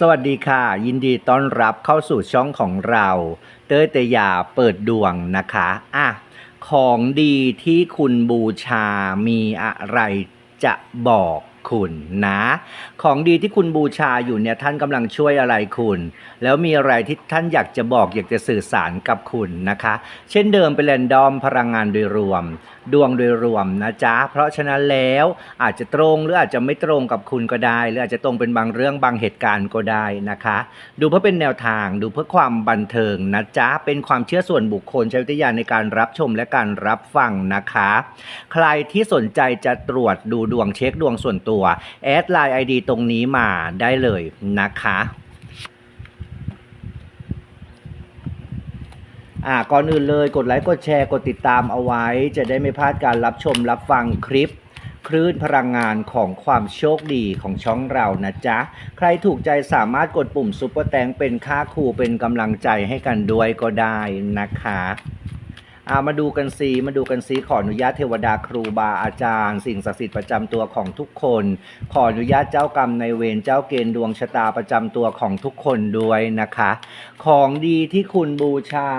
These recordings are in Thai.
สวัสดีค่ะ ยินดีต้อนรับเข้าสู่ช่องของเรา เต้ยเตยาเปิดดวงนะคะอะของดีที่คุณบูชามีอะไรจะบอกคุณนะ ของดีที่คุณบูชาอยู่เนี่ยท่านกำลังช่วยอะไรคุณ แล้วมีอะไรที่ท่านอยากจะบอกอยากจะสื่อสารกับคุณนะคะ เช่นเดิมเป็นแรนดอมพลังงานโดยรวม ดวงโดยรวมนะจ๊ะ เพราะฉะนั้นแล้วอาจจะตรงหรืออาจจะไม่ตรงกับคุณก็ได้ หรืออาจจะตรงเป็นบางเรื่องบางเหตุการณ์ก็ได้นะคะ ดูเพื่อเป็นแนวทางดูเพื่อความบันเทิงนะจ๊ะ เป็นความเชื่อส่วนบุคคลใช้วิทยาในการรับชมและการรับฟังนะคะ ใครที่สนใจจะตรวจดูดวงเช็คดวงส่วนตัวแอดไลน์ ID ตรงนี้มาได้เลยนะคะ อ่าก่อนอื่นเลยกดไลค์กดแชร์กดติดตามเอาไว้ จะได้ไม่พลาดการรับชมรับฟังคลิป คลื่นพลังงานของความโชคดีของช่องเรานะจ๊ะ ใครถูกใจสามารถกดปุ่มซุปเปอร์แตงเป็นค่าครูเป็นกำลังใจให้กันด้วยก็ได้นะคะ อามาดูกันซีมาดูกันซีขออนุญาตเทวดาครูบาอาจารย์ สิ่งศักดิ์สิทธิ์ประจำตัวของทุกคน ขออนุญาตเจ้ากรรมในเวรเจ้าเกณฑ์ดวงชะตาประจำตัวของทุกคนด้วยนะคะ ของดีที่คุณบูชา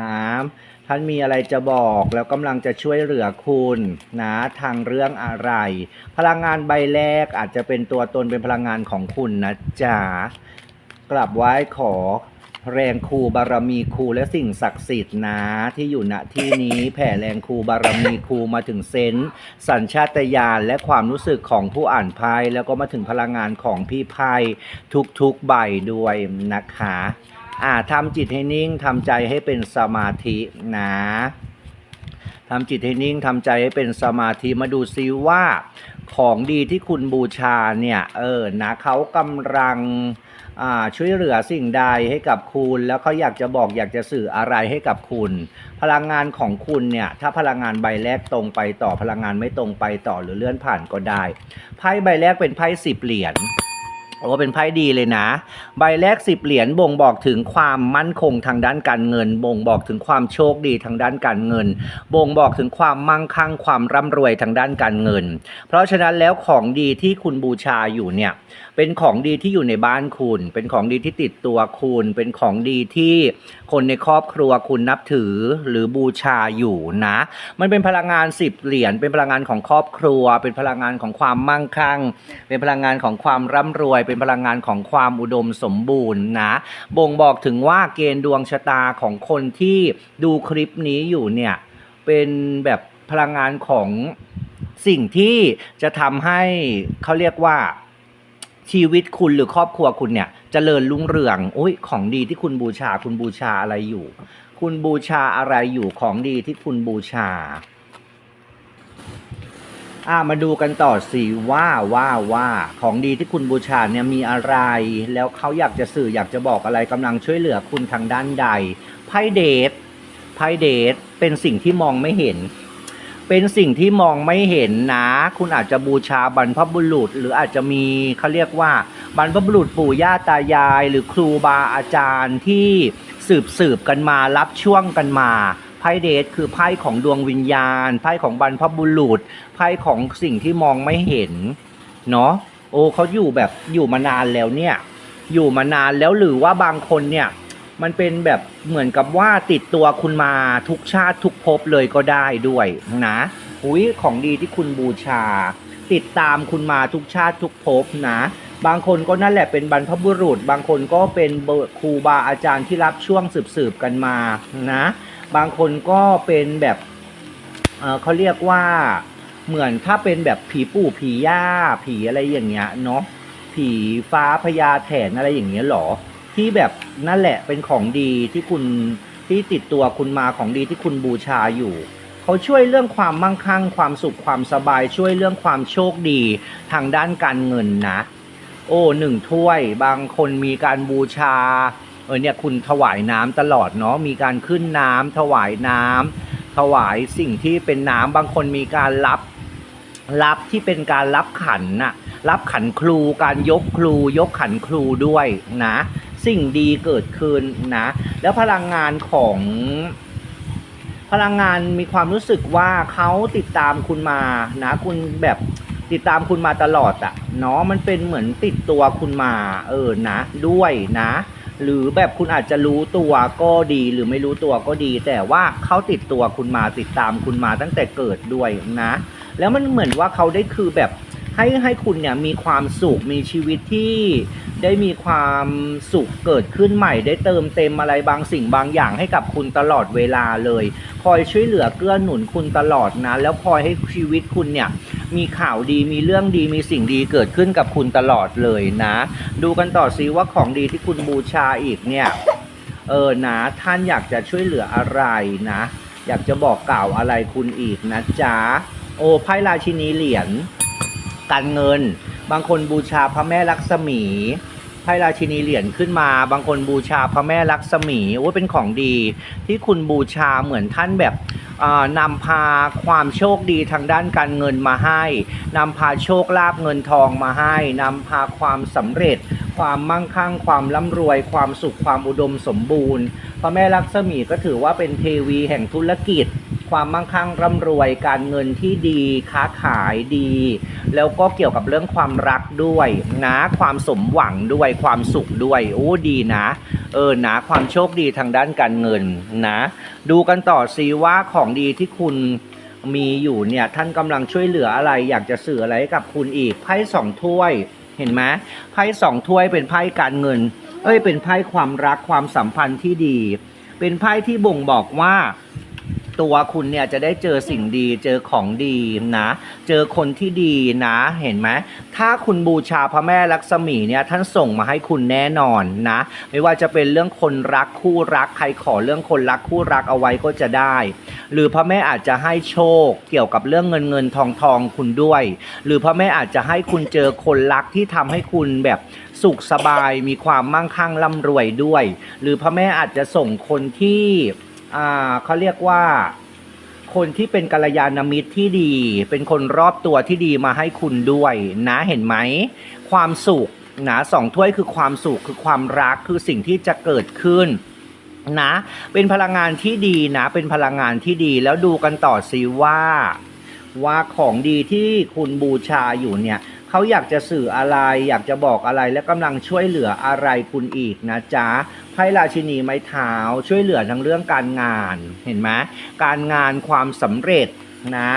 น้ำท่านมีอะไรจะบอกแล้วกำลังจะช่วยเหลือคุณนะทางเรื่องอะไร พลังงานใบแรกอาจจะเป็นตัวตนเป็นพลังงานของคุณนะจ๊ะกลับไหว้ขอ แรงครูบารมีครูและสิ่งศักดิ์สิทธิ์นะที่อยู่ณที่นี้แผ่แรงครูบารมีครูมาถึงเซนส์สัญชาตญาณและความรู้สึกของผู้อ่านไพ่แล้วก็มาถึงพลังงานของพี่ไพ่ทุกๆใบด้วยนะคะอ่าทำจิตให้นิ่งทำใจให้เป็นสมาธินะทำจิตให้นิ่งทำใจให้เป็นสมาธิมาดูซิว่าของดีที่คุณบูชาเนี่ยเออนะเขากำลัง ช่วยเหลือสิ่งใดให้กับคุณ แล้วเขาอยากจะบอกอยากจะสื่ออะไรให้กับคุณ พลังงานของคุณเนี่ยถ้าพลังงานใบแรกตรงไปต่อพลังงานไม่ตรงไปต่อหรือเลื่อนผ่านก็ได้ไพ่ใบแรกเป็นไพ่สิบเหรียญโอ้เป็นไพ่ดีเลยนะ ใบแรกสิบเหรียญบ่งบอกถึงความมั่นคงทางด้านการเงิน บ่งบอกถึงความโชคดีทางด้านการเงิน บ่งบอกถึงความมั่งคั่งความร่ำรวยทางด้านการเงิน เพราะฉะนั้นแล้วของดีที่คุณบูชาอยู่เนี่ย เป็นของดีที่อยู่ในบ้านคุณ เป็นของดีที่ติดตัวคุณ เป็นของดีที่คนในครอบครัวคุณนับถือหรือบูชาอยู่นะ มันเป็นพลังงานสิบเหรียญ เป็นพลังงานของครอบครัว เป็นพลังงานของความมั่งคั่ง เป็นพลังงานของความร่ำรวย เป็นพลังงานของความอุดมสมบูรณ์นะ บ่งบอกถึงว่าเกณฑ์ดวงชะตาของคนที่ดูคลิปนี้อยู่เนี่ย เป็นแบบพลังงานของสิ่งที่จะทำให้เขาเรียกว่า ชีวิตคุณหรือครอบครัวคุณเนี่ยจเจริญรุ่งเรืองอุ้ยของดีที่คุณบูชาคุณบูชาอะไรอยู่ คุณบูชาอะไรอยู่ของดีที่คุณบูชาอ่ามาดูกันต่อสิว่าว่าว่าของดีที่คุณบูชาเนี่ยมีอะไร แล้วเขาอยากจะสื่ออยากจะบอกอะไรกำลังช่วยเหลือคุณทางด้านใดไพ่เดทไพ่เดทเป็นสิ่งที่มองไม่เห็น เป็นสิ่งที่มองไม่เห็นนะ คุณอาจจะบูชาบรรพบุรุษ หรืออาจจะมีเขาเรียกว่า บรรพบุรุษปู่ย่าตายาย หรือครูบาอาจารย์ที่สืบสืบกันมารับช่วงกันมาไพ่เดทคือไพ่ของดวงวิญญาณไพ่ของบรรพบุรุษไพ่ของสิ่งที่มองไม่เห็นเนาะโอ้เขาอยู่แบบอยู่มานานแล้วเนี่ย อยู่มานานแล้วหรือว่าบางคนเนี่ย มันเป็นแบบเหมือนกับว่าติดตัวคุณมาทุกชาติทุกภพเลยก็ได้ด้วยนะอุ้ยของดีที่คุณบูชา ติดตามคุณมาทุกชาติทุกภพนะ บางคนก็นั่นแหละเป็นบรรพบุรุษ บางคนก็เป็นครูบาอาจารย์ที่รับช่วงสืบๆกันมานะ บางคนก็เป็นแบบเเขาเรียกว่าเหมือนถ้าเป็นแบบผีปู่ผีย่าผีอะไรอย่างเงี้ยเนาะผีฟ้าพญาแถนอะไรอย่างเงี้ยหรอ ที่แบบนั่นแหละเป็นของดีที่คุณที่ติดตัวคุณมาของดีที่คุณบูชาอยู่เขาช่วยเรื่องความมั่งคั่ง ความสุขความสบายช่วยเรื่องความโชคดีทางด้านการเงินนะ โอ้หนึ่งถ้วยบางคนมีการบูชาเออเนี่ยคุณถวายน้ำตลอดเนาะมีการขึ้นน้ำถวายน้ำถวายสิ่งที่เป็นน้ำบางคนมีการรับรับที่เป็นการรับขันน่ะรับขันครูการยกครูยกขันครูด้วยนะ สิ่งดีเกิดขึ้นนะ แล้วพลังงานของพลังงานมีความรู้สึกว่าเขาติดตามคุณมานะคุณแบบติดตามคุณมาตลอดอะเนาะมันเป็นเหมือนติดตัวคุณมา เออนะด้วยนะ หรือแบบคุณอาจจะรู้ตัวก็ดีหรือไม่รู้ตัวก็ดี แต่ว่าเขาติดตัวคุณมาติดตามคุณมาตั้งแต่เกิดด้วยนะ แล้วมันเหมือนว่าเขาได้คือแบบ ให้ให้คุณเนี่ยมีความสุขมีชีวิตที่ได้มีความสุขเกิดขึ้นใหม่ ได้เติมเต็มอะไรบางสิ่งบางอย่างให้กับคุณตลอดเวลาเลย คอยช่วยเหลือเกื้อหนุนคุณตลอดนะ แล้วคอยให้ชีวิตคุณเนี่ยมีข่าวดีมีเรื่องดีมีสิ่งดีเกิดขึ้นกับคุณตลอดเลยนะ ดูกันต่อซิว่าของดีที่คุณบูชาอีกเนี่ยเออนะท่านอยากจะช่วยเหลืออะไรนะ อยากจะบอกกล่าวอะไรคุณอีกนะจ๊ะโอ้ไพ่ราชินีเหรียญ การเงิน บางคนบูชาพระแม่ลักษมีไพ่ราชินีเหรียญขึ้นมา บางคนบูชาพระแม่ลักษมีโอ้เป็นของดี ที่คุณบูชาเหมือนท่านแบบนำพาความโชคดีทางด้านการเงินมาให้นำพาโชคลาภเงินทองมาให้นำพาความสำเร็จ ความมั่งคั่ง ความร่ำรวย ความสุขความอุดมสมบูรณ์ พระแม่ลักษมีก็ถือว่าเป็นเทวีแห่งธุรกิจ ความมั่งคั่งร่ำรวยการเงินที่ดีค้าขายดี แล้วก็เกี่ยวกับเรื่องความรักด้วยนะความสมหวังด้วยความสุขด้วยโอ้ดีนะ เออนะความโชคดีทางด้านการเงินนะ ดูกันต่อซิว่าของดีที่คุณมีอยู่เนี่ยท่านกำลังช่วยเหลืออะไร อยากจะสื่ออะไรกับคุณอีกไพ่สองถ้วยเห็นไหมไพ่สองถ้วยเป็นไพ่การเงิน เอ้ยเป็นไพ่ความรักความสัมพันธ์ที่ดี เป็นไพ่ที่บ่งบอกว่า ตัวคุณเนี่ยจะได้เจอสิ่งดี เจอของดีนะ เจอคนที่ดีนะเห็นไหมถ้าคุณบูชาพระแม่ลักษมีเนี่ยท่านส่งมาให้คุณแน่นอนนะ ไม่ว่าจะเป็นเรื่องคนรักคู่รักใครขอเรื่องคนรักคู่รักเอาไว้ก็จะได้ หรือพระแม่อาจจะให้โชคเกี่ยวกับเรื่องเงินเงินทองทองคุณด้วย หรือพระแม่อาจจะให้คุณเจอคนรักที่ทำให้คุณแบบสุขสบายมีความมั่งคั่งร่ำรวยด้วย หรือพระแม่อาจจะส่งคนที่ อ่าเขาเรียกว่าคนที่เป็นกัลยาณมิตรที่ดี เป็นคนรอบตัวที่ดีมาให้คุณด้วยนะเห็นไหม ความสุขนะสองถ้วยคือความสุขคือความรักคือสิ่งที่จะเกิดขึ้นนะเป็นพลังงานที่ดีนะ เป็นพลังงานที่ดีแล้วดูกันต่อสิว่า ว่าของดีที่คุณบูชาอยู่เนี่ย เขาอยากจะสื่ออะไร อยากจะบอกอะไรและกำลังช่วยเหลืออะไรคุณอีกนะจ๊ะไพ่ราชินีไม้เท้าช่วยเหลือทั้งเรื่องการงานเห็นไหมการงานความสำเร็จนะ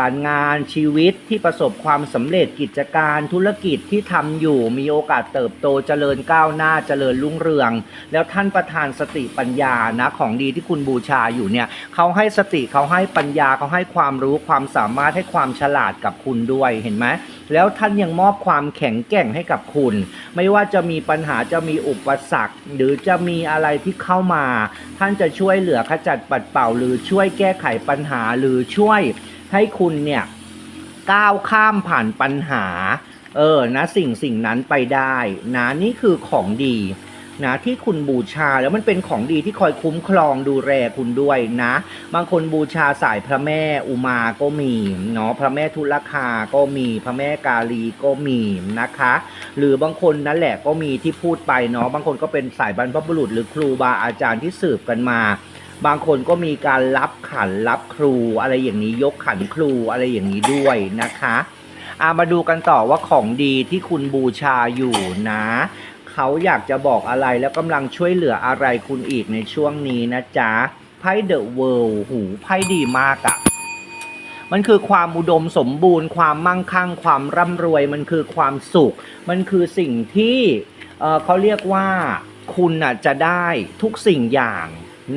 การงานชีวิตที่ประสบความสำเร็จกิจการธุรกิจที่ทำอยู่มีโอกาสเติบโตเจริญก้าวหน้าเจริญรุ่งเรือง แล้วท่านประทานสติปัญญานะของดีที่คุณบูชาอยู่เนี่ยเขาให้สติเขาให้ปัญญาเขาให้ความรู้ความสามารถให้ความฉลาดกับคุณด้วยเห็นไหมแล้วท่านยังมอบความแข็งแกร่งให้กับคุณ ไม่ว่าจะมีปัญหาจะมีอุปสรรค หรือจะมีอะไรที่เข้ามา ท่านจะช่วยเหลือขจัดปัดเป่าหรือช่วยแก้ไขปัญหาหรือช่วย ให้คุณเนี่ยก้าวข้ามผ่านปัญหา เออนะสิ่งสิ่งนั้นไปได้นะนี่คือของดีนะที่คุณบูชาแล้วมันเป็นของดีที่คอยคุ้มครองดูแลคุณด้วยนะ บางคนบูชาสายพระแม่อุมาก็มีเนาะพระแม่ทุลคาก็มีพระแม่กาลีก็มีนะคะ หรือบางคนนั่นแหละก็มีที่พูดไปเนาะบางคนก็เป็นสายบรรพบุรุษ หรือครูบาอาจารย์ที่สืบกันมา บางคนก็มีการรับขันรับครูอะไรอย่างนี้ยกขันครูอะไรอย่างนี้ด้วยนะคะอามาดูกันต่อว่าของดีที่คุณบูชาอยู่นะ เขาอยากจะบอกอะไรแล้วกำลังช่วยเหลืออะไรคุณอีกในช่วงนี้นะจ๊ะไพ่เดอะเวิลด์หูไพ่ดีมากอะมันคือความอุดมสมบูรณ์ ความมั่งคั่ง ความร่ำรวย มันคือความสุข มันคือสิ่งที่เเขาเรียกว่าคุณน่ะจะได้ทุกสิ่งอย่าง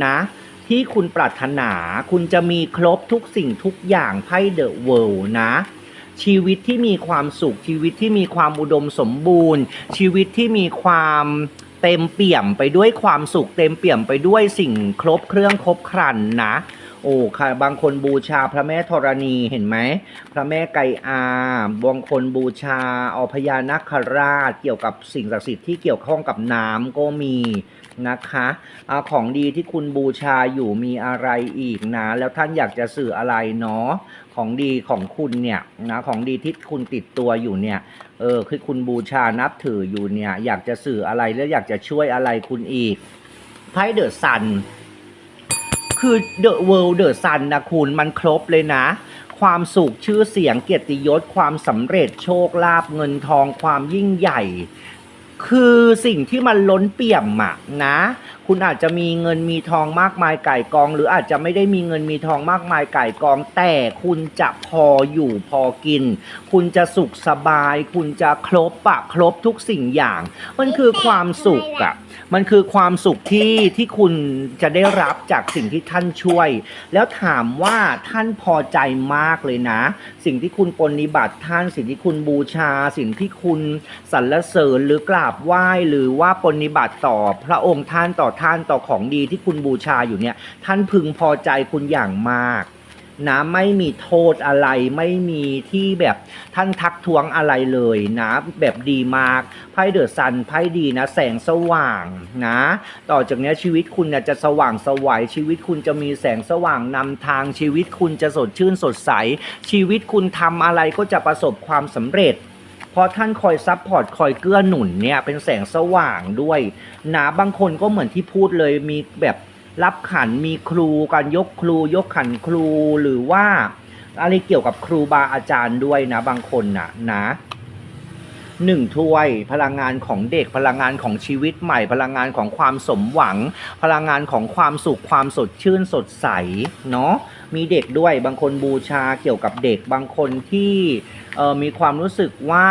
นะ ที่คุณปรารถนา คุณจะมีครบทุกสิ่งทุกอย่างไพ่เดอะเวิลด์นะ ชีวิตที่มีความสุขชีวิตที่มีความอุดมสมบูรณ์ ชีวิตที่มีความเต็มเปี่ยมไปด้วยความสุข เต็มเปี่ยมไปด้วยสิ่งครบเครื่องครบครันนะโอ้ค่ะบางคนบูชาพระแม่ธรณีเห็นไหมพระแม่ไกอาบางคนบูชาอพญานาคราช เกี่ยวกับสิ่งศักดิ์สิทธิ์ที่เกี่ยวข้องกับน้ำก็มี นะคะอาของดีที่คุณบูชาอยู่มีอะไรอีกนะ แล้วท่านอยากจะสื่ออะไรเนาะของดีของคุณเนี่ยนะของดีที่คุณติดตัวอยู่เนี่ยเออคือคุณบูชานับถืออยู่เนี่ยอยากจะสื่ออะไรแล้วอยากจะช่วยอะไรคุณอีกไพ่เดอะซันคือเดอะเวิลด์เดอะซันนะคุณมันครบเลยนะความสุขชื่อเสียงเกียรติยศความสำเร็จโชคลาภเงินทองความยิ่งใหญ่ คือสิ่งที่มันล้นเปี่ยมอะนะ คุณอาจจะมีเงินมีทองมากมายไก่กอง หรืออาจจะไม่ได้มีเงินมีทองมากมายไก่กอง แต่คุณจะพออยู่พอกิน คุณจะสุขสบาย คุณจะครบปะครบทุกสิ่งอย่าง มันคือความสุขอะมันคือความสุขที่ที่คุณจะได้รับจากสิ่งที่ท่านช่วย แล้วถามว่าท่านพอใจมากเลยนะ สิ่งที่คุณปฏิบัติท่าน สิ่งที่คุณบูชา สิ่งที่คุณสรรเสริญหรือกราบไหว้หรือว่าปฏิบัติต่อพระองค์ท่านต่อทานต่อของดีที่คุณบูชาอยู่เนี่ย ท่านพึงพอใจคุณอย่างมากนะไม่มีโทษอะไรไม่มีที่แบบท่านทักท้วงอะไรเลยนะแบบดีมากไพ่เดอะซันไพ่ดีนะ แสงสว่างนะ ต่อจากนี้ชีวิตคุณจะสว่างสวัยชีวิตคุณจะมีแสงสว่างนำทางชีวิตคุณจะสดชื่นสดใส ชีวิตคุณทำอะไรก็จะประสบความสำเร็จ ราะท่านคอยซัพพอร์ตคอยเกื้อหนุนเนี่ยเป็นแสงสว่างด้วยนะบางคนก็เหมือนที่พูดเลยมีแบบรับขันมีครูการยกครู ยกขันครูหรือว่า อะไรเกี่ยวกับครูบาอาจารย์ด้วยนะบางคนนะนะหนึ่งถ้วยพลังงานของเด็กพลังงานของชีวิตใหม่ พลังงานของความสมหวัง พลังงานของความสุขความสดชื่นสดใสเนาะมีเด็กด้วยบางคนบูชาเกี่ยวกับเด็กบางคนที่ เออมีความรู้สึกว่า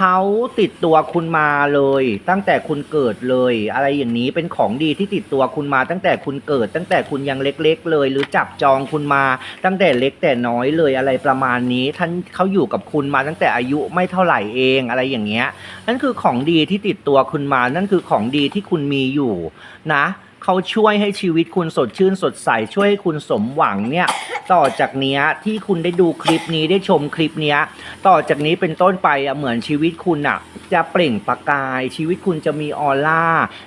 เขาติดตัวคุณมาเลย ตั้งแต่คุณเกิดเลย อะไรอย่างนี้เป็นของดีที่ติดตัวคุณมา ตั้งแต่คุณเกิด ตั้งแต่คุณยังเล็ก ๆ เลย หรือจับจองคุณมา ตั้งแต่เล็กแต่น้อยเลยอะไรประมาณนี้ ท่านเขาอยู่กับคุณมาตั้งแต่อายุไม่เท่าไหร่เองอะไรอย่างเงี้ยนั่นคือของดีที่ติดตัวคุณมา นั่นคือของดีที่คุณมีอยู่นะ เขาช่วยให้ชีวิตคุณสดชื่นสดใส ช่วยให้คุณสมหวังเนี่ยต่อจากนี้ที่คุณได้ดูคลิปนี้ได้ชมคลิปนี้ต่อจากนี้เป็นต้นไปอะเหมือนชีวิตคุณอะจะเปล่งประกาย ชีวิตคุณจะมีออร่า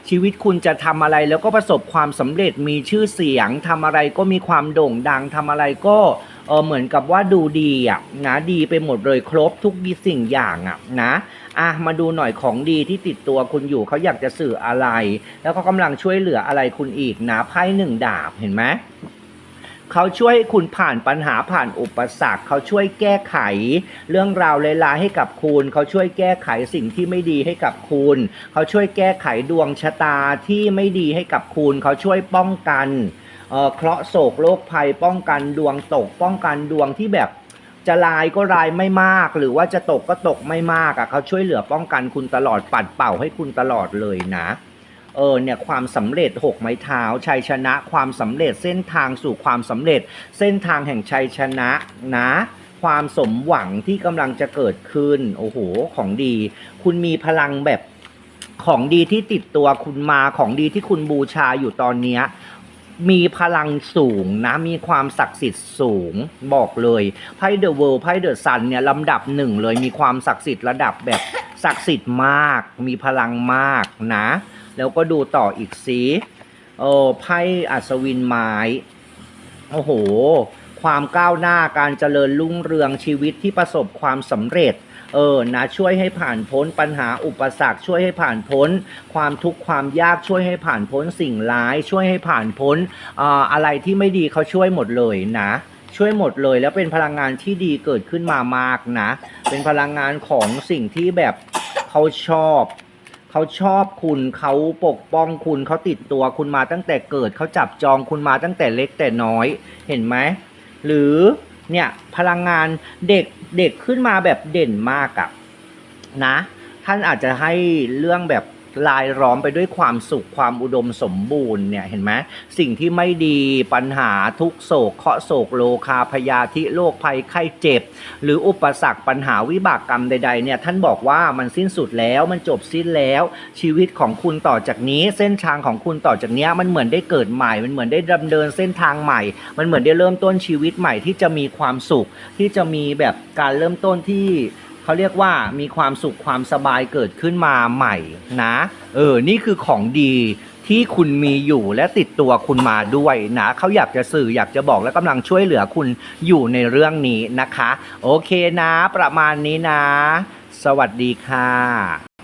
ชีวิตคุณจะทำอะไรแล้วก็ประสบความสำเร็จมีชื่อเสียงทำอะไรก็มีความโด่งดังทำอะไรก็ เออเหมือนกับว่าดูดีอะนะดีไปหมดเลยครบทุกสิ่งอย่างอะนะอะมาดูหน่อยของดีที่ติดตัวคุณอยู่เขาอยากจะสื่ออะไร แล้วก็กำลังช่วยเหลืออะไรคุณอีกนะไพ่หนึ่งดาบเห็นไหมเขาช่วยให้คุณผ่านปัญหาผ่านอุปสรรค เขาช่วยแก้ไข เรื่องราวเลาให้กับคุณ เขาช่วยแก้ไขสิ่งที่ไม่ดีให้กับคุณ เขาช่วยแก้ไขดวงชะตาที่ไม่ดีให้กับคุณ เขาช่วยป้องกัน เคราะห์โศกโรคภัย ป้องกันดวงตก ป้องกันดวงที่แบบจะลายก็ลายไม่มาก หรือว่าจะตกก็ตกไม่มากอะเขาช่วยเหลือป้องกันคุณตลอดปัดเป่าให้คุณตลอดเลยนะเออเนี่ยความสำเร็จหกไม้เท้าชัยชนะ ความสำเร็จเส้นทางสู่ความสำเร็จ เส้นทางแห่งชัยชนะนะ ความสมหวังที่กำลังจะเกิดขึ้นโอ้โหของดี คุณมีพลังแบบของดีที่ติดตัวคุณมาของดีที่คุณบูชาอยู่ตอนเนี้ย มีพลังสูงนะ มีความศักดิ์สิทธิ์สูงบอกเลยไพ่เดอะเวิลด์ไพ่เดอะซันเนี่ยลำดับหนึ่งเลยมีความศักดิ์สิทธิ์ระดับแบบศักดิ์สิทธิ์มาก มีพลังมากนะ แล้วก็ดูต่ออีกสิเออไพ่อัศวินไม้โอ้โห ความก้าวหน้าการเจริญรุ่งเรืองชีวิตที่ประสบความสำเร็จ เออนะช่วยให้ผ่านพ้นปัญหาอุปสรรค ช่วยให้ผ่านพ้น ความทุกข์ความยากช่วยให้ผ่านพ้นสิ่งร้าย ช่วยให้ผ่านพ้นออะไรที่ไม่ดีเขาช่วยหมดเลยนะช่วยหมดเลยแล้วเป็นพลังงานที่ดีเกิดขึ้นมามากนะ เป็นพลังงานของสิ่งที่แบบเขาชอบเขาชอบคุณเขาปกป้องคุณเขาติดตัวคุณมาตั้งแต่เกิดเขาจับจองคุณมาตั้งแต่เล็กแต่น้อยเห็นไหมหรือ เนี่ยพลังงานเด็กเด็กขึ้นมาแบบเด่นมากอะนะ ท่านอาจจะให้เรื่องแบบ ลายล้อมไปด้วยความสุขความอุดมสมบูรณ์เนี่ยเห็นไหมสิ่งที่ไม่ดีปัญหาทุกโศกเคาะโศกโลคาพยาธิโรคภัยไข้เจ็บ หรืออุปสรรคปัญหาวิบากกรรมใดๆเนี่ยท่านบอกว่ามันสิ้นสุดแล้วมันจบสิ้นแล้ว ชีวิตของคุณต่อจากนี้ เส้นทางของคุณต่อจากนี้มันเหมือนได้เกิดใหม่ มันเหมือนได้ดำเนินเส้นทางใหม่ มันเหมือนได้เริ่มต้นชีวิตใหม่ที่จะมีความสุขที่จะมีแบบการเริ่มต้นที่ เขาเรียกว่ามีความสุขความสบายเกิดขึ้นมาใหม่นะ เออ นี่คือของดีที่คุณมีอยู่และติดตัวคุณมาด้วยนะเขาอยากจะสื่ออยากจะบอกและกำลังช่วยเหลือคุณอยู่ในเรื่องนี้นะคะ โอเคนะ ประมาณนี้นะ สวัสดีค่ะ